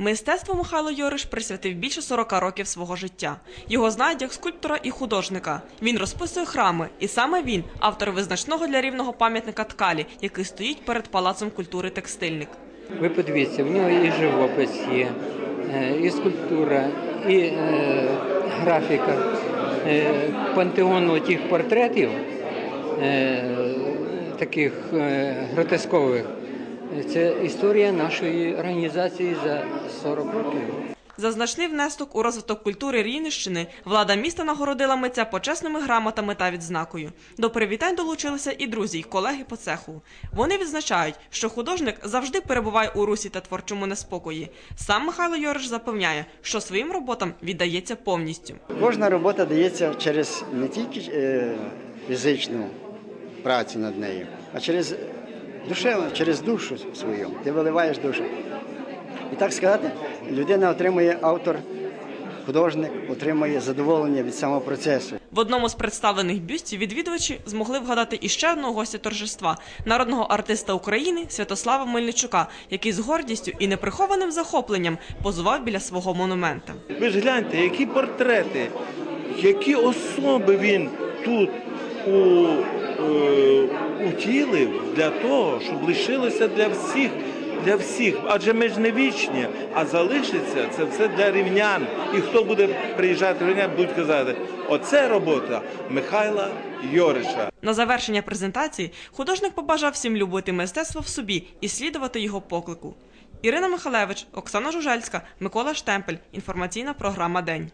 Мистецтво Михайло Йориш присвятив більше 40 років свого життя. Його знають як скульптора і художника. Він розписує храми, і саме він автор визначного для рівного пам'ятника ткалі, який стоїть перед палацом культури текстильник. Ви подивіться, в нього і живопис є, е, і скульптура, і е, графіка. Е, пантеону тих портретів, таких гротескових. Це історія нашої організації за 40 років. За значний внесок у розвиток культури Рівненщини влада міста нагородила митця почесними грамотами та відзнакою. До привітань долучилися і друзі, й колеги по цеху. Вони відзначають, що художник завжди перебуває у русі та творчому неспокої. Сам Михайло Йориш запевняє, що своїм роботам віддається повністю. Кожна робота дається через не тільки е, фізичну працю над нею, а через душевну, через душу свою. Ти виливаєш душу. І так сказати, людина отримує автор, художник отримує задоволення від самого процесу. В одному з представлених бюстів відвідувачі змогли вгадати іще одного гостя торжества народного артиста України Святослава Мельничука, який з гордістю і неприхованим захопленням позував біля свого монумента. Ви ж гляньте, які портрети, які особи він тут у, утілив для того, щоб лишилося для всіх. Для всіх, адже ми ж не вічні, а залишиться це все для рівнян. І хто буде приїжджати рівнян, будуть казати, оце робота Михайла Йориша. На завершення презентації художник побажав всім любити мистецтво в собі і слідувати його поклику. Ірина Михалевич, Оксана Жужельська, Микола Штемпель. Інформаційна програма День.